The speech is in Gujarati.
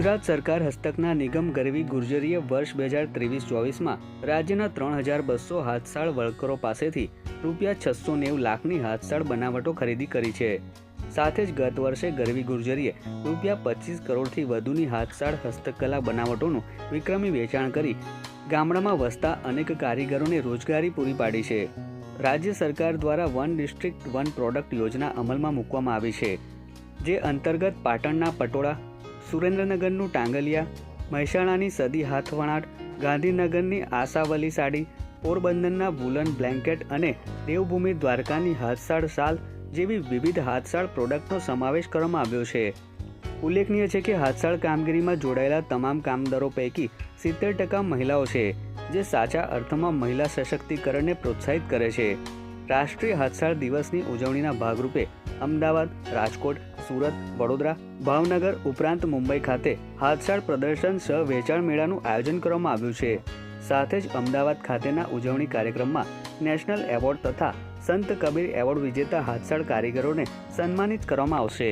ગુજરાત સરકાર હસ્તકના નિગમ ગરવી ગુર્જરીએ વર્ષ બે હજાર ત્રેવીસ ચોવીસમાં રાજ્યના ત્રણ હજાર બસો હાથસાળ વર્કરો પાસેથી રૂપિયા છસો નેવું લાખની હાથસાળ બનાવટો ખરીદી કરી છે. સાથે જ ગત વર્ષે ગરવી ગુર્જરીએ રૂપિયા પચીસ કરોડથી વધુની હાથસાળ હસ્તકલા બનાવટોનું વિક્રમી વેચાણ કરી ગામડામાં વસતા અનેક કારીગરોને રોજગારી પૂરી પાડી છે. રાજ્ય સરકાર દ્વારા વન ડિસ્ટ્રિક્ટ વન પ્રોડક્ટ યોજના અમલમાં મૂકવામાં આવી છે, જે અંતર્ગત પાટણના પટોળા સુરેન્દ્રનગરનું ટાંગલિયા, મહેસાણાની સદી હાથવણાટ ગાંધીનગરની આશાવલી સાડી, પોરબંદરના વુલન બ્લેન્કેટ અને દેવભૂમિ દ્વારકાની હાથસાળ શાલ જેવી વિવિધ હાથસાળ પ્રોડક્ટનો સમાવેશ કરવામાં આવ્યો છે. ઉલ્લેખનીય છે કે હાથસાળ કામગીરીમાં જોડાયેલા તમામ કામદારો પૈકી સિત્તેર ટકા મહિલાઓ છે, જે સાચા અર્થમાં મહિલા સશક્તિકરણને પ્રોત્સાહિત કરે છે. રાષ્ટ્રીય હાથસાળ દિવસની ઉજવણીના ભાગરૂપે અમદાવાદ, રાજકોટ, સુરત, વડોદરા, ભાવનગર ઉપરાંત મુંબઈ ખાતે હાથસાળ પ્રદર્શન સહ વેચાણ મેળાનું આયોજન કરવામાં આવ્યું છે. સાથે જ અમદાવાદ ખાતેના ઉજવણી કાર્યક્રમમાં નેશનલ એવોર્ડ તથા સંત કબીર એવોર્ડ વિજેતા હાથસાળ કારીગરોને સન્માનિત કરવામાં આવશે.